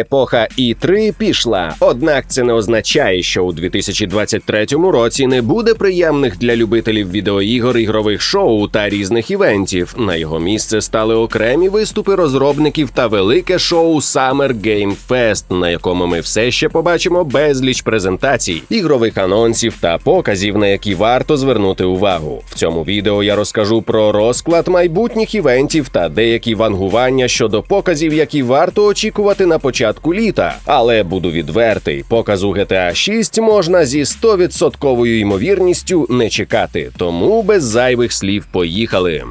епоха І3 пішла. Однак це не означає, що у 2023 році не буде приємних для любителів відеоігор, ігрових шоу та різних івентів. На його місце стали окремі виступи розробників та велике шоу Summer Game Fest, на якому ми все ще побачимо безліч презентацій, ігрових анонсів та показів, на які варто звернути увагу. В цьому відео я розкажу про розклад майбутніх івентів та деякі вангування щодо показів, які варто очікувати на початку літа. Але буду відвертий, показу GTA 6 можна зі 100% ймовірністю не чекати. Тому без зайвих слів поїхали.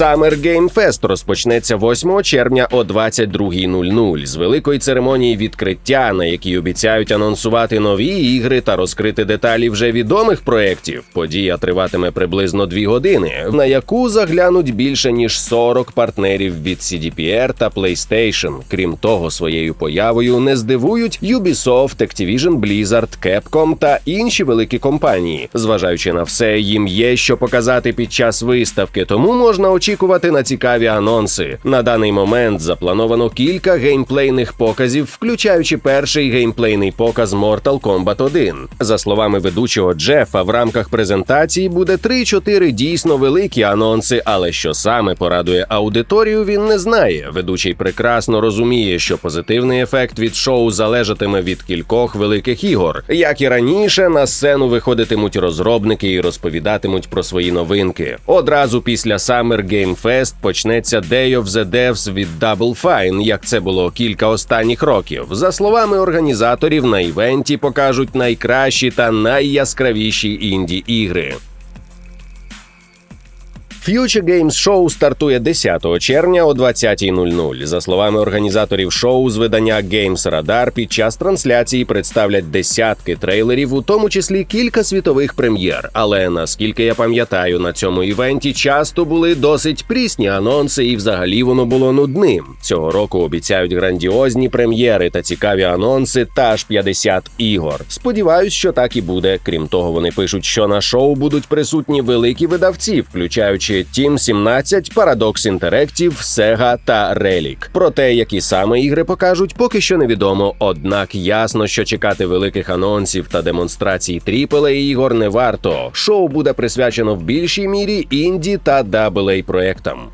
Summer Game Fest розпочнеться 8 червня о 22.00 з великої церемонії відкриття, на якій обіцяють анонсувати нові ігри та розкрити деталі вже відомих проєктів. Подія триватиме приблизно 2 години, на яку заглянуть більше ніж 40 партнерів від CDPR та PlayStation. Крім того, своєю появою не здивують Ubisoft, Activision Blizzard, Capcom та інші великі компанії. Зважаючи на все, їм є що показати під час виставки, тому можна очікувати на цікаві анонси. На даний момент заплановано кілька геймплейних показів, включаючи перший геймплейний показ Mortal Kombat 1. За словами ведучого Джефа, в рамках презентації буде 3-4 дійсно великі анонси, але що саме порадує аудиторію, він не знає. Ведучий прекрасно розуміє, що позитивний ефект від шоу залежатиме від кількох великих ігор. Як і раніше, на сцену виходитимуть розробники і розповідатимуть про свої новинки. Одразу після Summer Game Fest почнеться Day of the Devs від Double Fine, як це було кілька останніх років. За словами організаторів, на івенті покажуть найкращі та найяскравіші інді ігри. Future Games Show стартує 10 червня о 20.00. За словами організаторів шоу з видання Games Radar, під час трансляції представлять десятки трейлерів, у тому числі кілька світових прем'єр. Але наскільки я пам'ятаю, на цьому івенті часто були досить прісні анонси, і взагалі воно було нудним. Цього року обіцяють грандіозні прем'єри та цікаві анонси та аж 50 ігор. Сподіваюсь, що так і буде. Крім того, вони пишуть, що на шоу будуть присутні великі видавці, включаючи Team 17, Paradox Interactive, Sega та Relic. Про те, які саме ігри покажуть, поки що невідомо. Однак ясно, що чекати великих анонсів та демонстрацій AAA ігор не варто. Шоу буде присвячено в більшій мірі інді та AA проектам.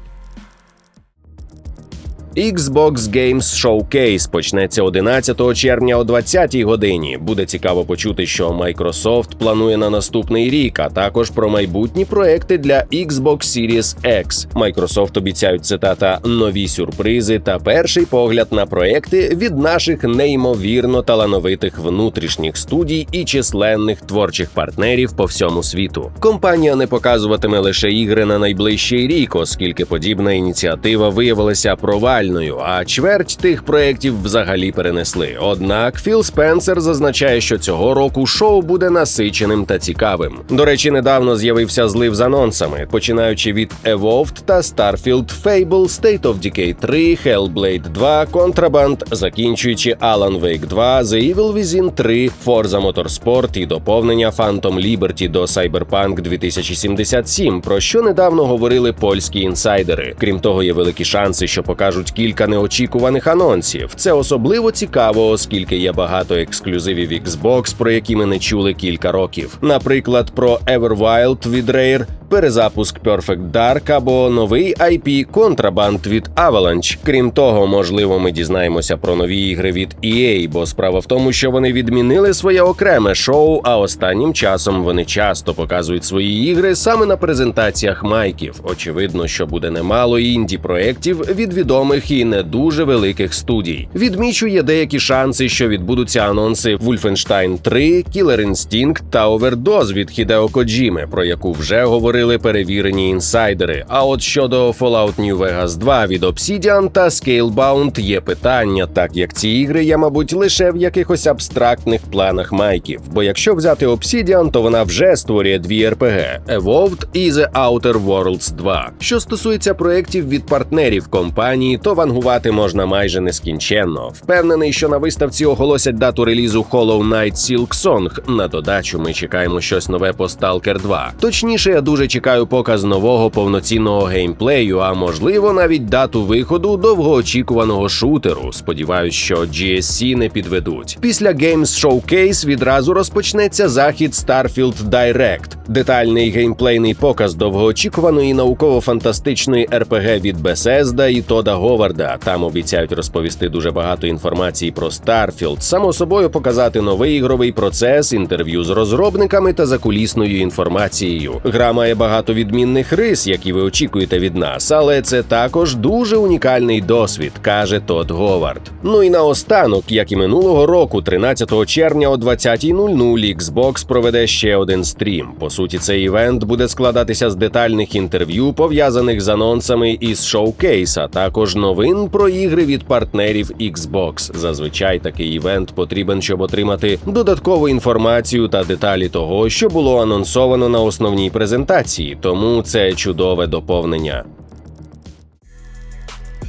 Xbox Games Showcase почнеться 11 червня о 20-й годині. Буде цікаво почути, що Microsoft планує на наступний рік, а також про майбутні проекти для Xbox Series X. Microsoft обіцяють цитата нові сюрпризи та перший погляд на проекти від наших неймовірно талановитих внутрішніх студій і численних творчих партнерів по всьому світу. Компанія не показуватиме лише ігри на найближчий рік, оскільки подібна ініціатива виявилася провальною провальною, а чверть тих проєктів взагалі перенесли. Однак Філ Спенсер зазначає, що цього року шоу буде насиченим та цікавим. До речі, недавно з'явився злив з анонсами, починаючи від Evolved та Starfield Fable, State of Decay 3, Hellblade 2, Contraband, закінчуючи Alan Wake 2, The Evil Within 3, Forza Motorsport і доповнення Phantom Liberty до Cyberpunk 2077, про що недавно говорили польські інсайдери. Крім того, є великі шанси, що покажуть кілька неочікуваних анонсів. Це особливо цікаво, оскільки є багато ексклюзивів Xbox, про які ми не чули кілька років. Наприклад, про Everwild від Rare, перезапуск Perfect Dark або новий IP Contraband від Avalanche. Крім того, можливо, ми дізнаємося про нові ігри від EA, бо справа в тому, що вони відмінили своє окреме шоу, а останнім часом вони часто показують свої ігри саме на презентаціях майків. Очевидно, що буде немало інді проєктів від відомих і не дуже великих студій. Відмічу, є деякі шанси, що відбудуться анонси Wolfenstein 3, Killer Instinct та Overdose від Хідео Коджіми, про яку вже говорили перевірені інсайдери. А от щодо Fallout New Vegas 2 від Obsidian та Scalebound є питання, так як ці ігри є, мабуть, лише в якихось абстрактних планах майків. Бо якщо взяти Obsidian, то вона вже створює дві RPG – Evolved і The Outer Worlds 2. Що стосується проєктів від партнерів компанії, то вангувати можна майже нескінченно. Впевнений, що на виставці оголосять дату релізу Hollow Knight Silk Song. На додачу ми чекаємо щось нове по Stalker 2. Точніше, я дуже чекаю показ нового повноцінного геймплею, а можливо навіть дату виходу довгоочікуваного шутеру. Сподіваюсь, що GSC не підведуть. Після Games Showcase відразу розпочнеться захід Starfield Direct. Детальний геймплейний показ довгоочікуваної науково-фантастичної RPG від Bethesda і Тода Говарда. Там обіцяють розповісти дуже багато інформації про Starfield, само собою показати новий ігровий процес, інтерв'ю з розробниками та закулісною інформацією. Гра має багато відмінних рис, які ви очікуєте від нас, але це також дуже унікальний досвід, каже Тод Говард. Ну і наостанок, як і минулого року, 13 червня о 20.00 Xbox проведе ще один стрім. По суті, цей івент буде складатися з детальних інтерв'ю, пов'язаних з анонсами із шоукейс, а також новин про ігри від партнерів Xbox. Зазвичай такий івент потрібен, щоб отримати додаткову інформацію та деталі того, що було анонсовано на основній презентації. Тому це чудове доповнення.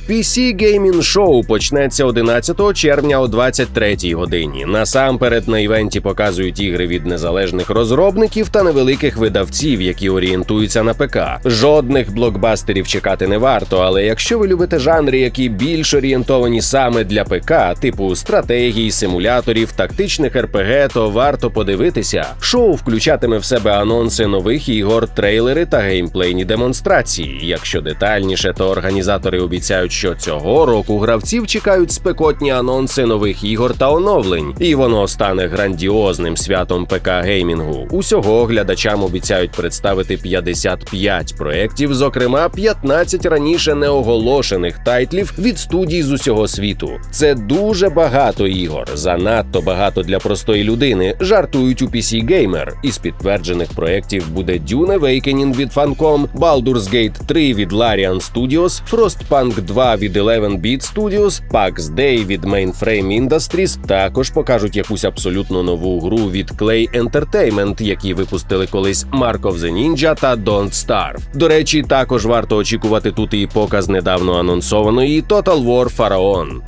PC Gaming Show почнеться 11 червня о 23 годині. Насамперед на івенті показують ігри від незалежних розробників та невеликих видавців, які орієнтуються на ПК. Жодних блокбастерів чекати не варто, але якщо ви любите жанри, які більш орієнтовані саме для ПК, типу стратегій, симуляторів, тактичних РПГ, то варто подивитися. Шоу включатиме в себе анонси нових ігор, трейлери та геймплейні демонстрації. Якщо детальніше, то організатори обіцяють, що цього року гравців чекають спекотні анонси нових ігор та оновлень, і воно стане грандіозним святом ПК геймінгу. Усього глядачам обіцяють представити 55 проєктів, зокрема 15 раніше неоголошених тайтлів від студій з усього світу. Це дуже багато ігор, занадто багато для простої людини. Жартують у PC Gamer. Із підтверджених проєктів буде Dune Awakening від Funcom, Baldur's Gate 3 від Larian Studios, Frostpunk 2 від 11 Beat Studios, PAX Day від Mainframe Industries. Також покажуть якусь абсолютно нову гру від Clay Entertainment, які випустили колись Mark of the Ninja та Don't Starve. До речі, також варто очікувати тут і показ недавно анонсованої Total War Pharaon.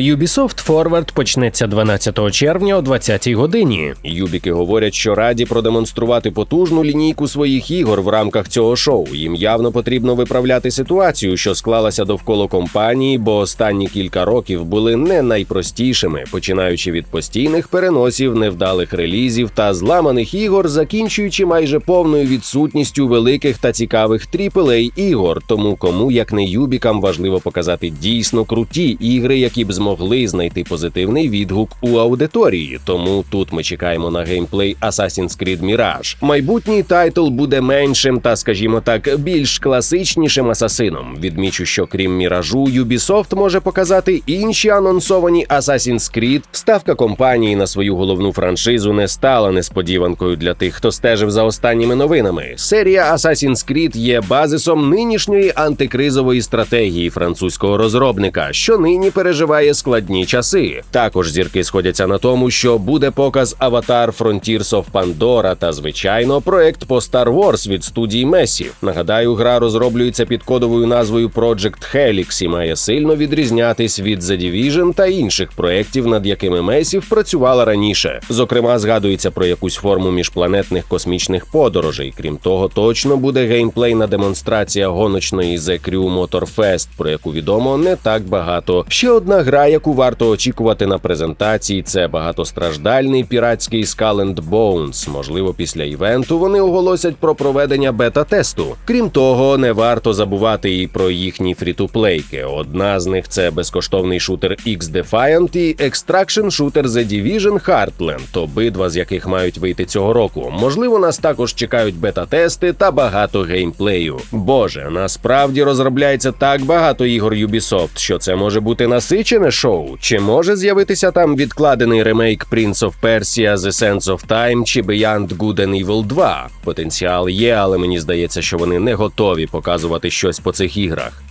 Ubisoft Forward почнеться 12 червня о 20-й годині. Юбіки говорять, що раді продемонструвати потужну лінійку своїх ігор в рамках цього шоу. Їм явно потрібно виправляти ситуацію, що склалася довкола компанії, бо останні кілька років були не найпростішими, починаючи від постійних переносів, невдалих релізів та зламаних ігор, закінчуючи майже повною відсутністю великих та цікавих aaa ігор. Тому кому як не юбікам важливо показати дійсно круті ігри, які б змогли знайти позитивний відгук у аудиторії. Тому тут ми чекаємо на геймплей Assassin's Creed Mirage. Майбутній тайтл буде меншим та, скажімо так, більш класичнішим асасином. Відмічу, що крім міражу, Ubisoft може показати інші анонсовані Assassin's Creed. Ставка компанії на свою головну франшизу не стала несподіванкою для тих, хто стежив за останніми новинами. Серія Assassin's Creed є базисом нинішньої антикризової стратегії французького розробника, що нині переживає складні часи. Також зірки сходяться на тому, що буде показ Аватар Frontiers of Pandora та, звичайно, проект по Star Wars від студії Massive. Нагадаю, гра розроблюється під кодовою назвою Project Helix і має сильно відрізнятись від The Division та інших проєктів, над якими Massive працювала раніше. Зокрема, згадується про якусь форму міжпланетних космічних подорожей. Крім того, точно буде геймплейна демонстрація гоночної The Crew Motor Fest, про яку відомо не так багато. Ще одна гра, яку варто очікувати на презентації, це багатостраждальний піратський Skull and Bones. Можливо, після івенту вони оголосять про проведення бета-тесту. Крім того, не варто забувати і про їхні фрітуплейки. Одна з них це безкоштовний шутер X-Defiant і екстракшн шутер The Division Heartland, обидва з яких мають вийти цього року. Можливо, нас також чекають бета-тести та багато геймплею. Боже, насправді розробляється так багато ігор Ubisoft, що це може бути насичене шоу. Чи може з'явитися там відкладений ремейк Prince of Persia The Sense of Time чи Beyond Good and Evil 2? Потенціал є, але мені здається, що вони не готові показувати щось по цих іграх.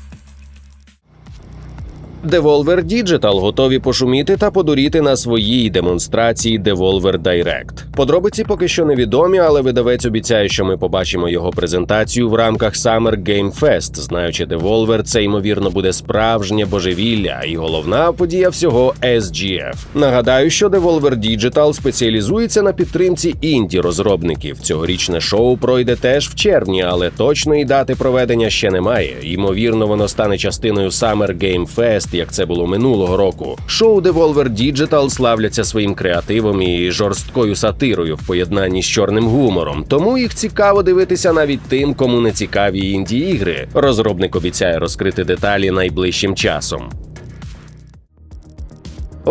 Devolver Digital готові пошуміти та подуріти на своїй демонстрації Devolver Direct. Подробиці поки що невідомі, але видавець обіцяє, що ми побачимо його презентацію в рамках Summer Game Fest. Знаючи Devolver, це ймовірно буде справжнє божевілля і головна подія всього SGF. Нагадаю, що Devolver Digital спеціалізується на підтримці інді розробників. Цьогорічне шоу пройде теж в червні, але точної дати проведення ще немає. Ймовірно, воно стане частиною Summer Game Fest, як це було минулого року. Шоу Devolver Digital славляться своїм креативом і жорсткою сатирою в поєднанні з чорним гумором. Тому їх цікаво дивитися навіть тим, кому не цікаві інді ігри. Розробник обіцяє розкрити деталі найближчим часом.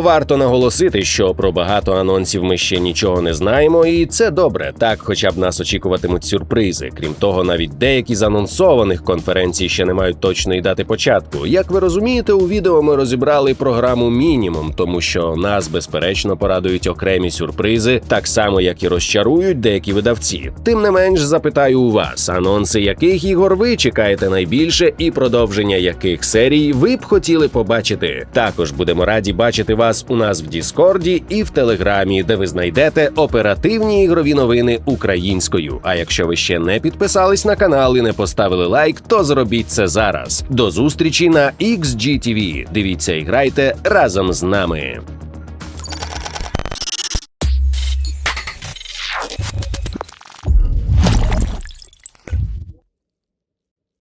Варто наголосити, що про багато анонсів ми ще нічого не знаємо, і це добре. Так, хоча б нас очікуватимуть сюрпризи. Крім того, навіть деякі з анонсованих конференцій ще не мають точної дати початку. Як ви розумієте, у відео ми розібрали програму мінімум, тому що нас безперечно порадують окремі сюрпризи, так само як і розчарують деякі видавці. Тим не менш, запитаю у вас, анонси яких ігор ви чекаєте найбільше, і продовження яких серій ви б хотіли побачити. Також будемо раді бачити вас у нас в Діскорді і в Телеграмі, де ви знайдете оперативні ігрові новини українською. А якщо ви ще не підписались на канал і не поставили лайк, то зробіть це зараз. До зустрічі на XGTV. Дивіться і грайте разом з нами.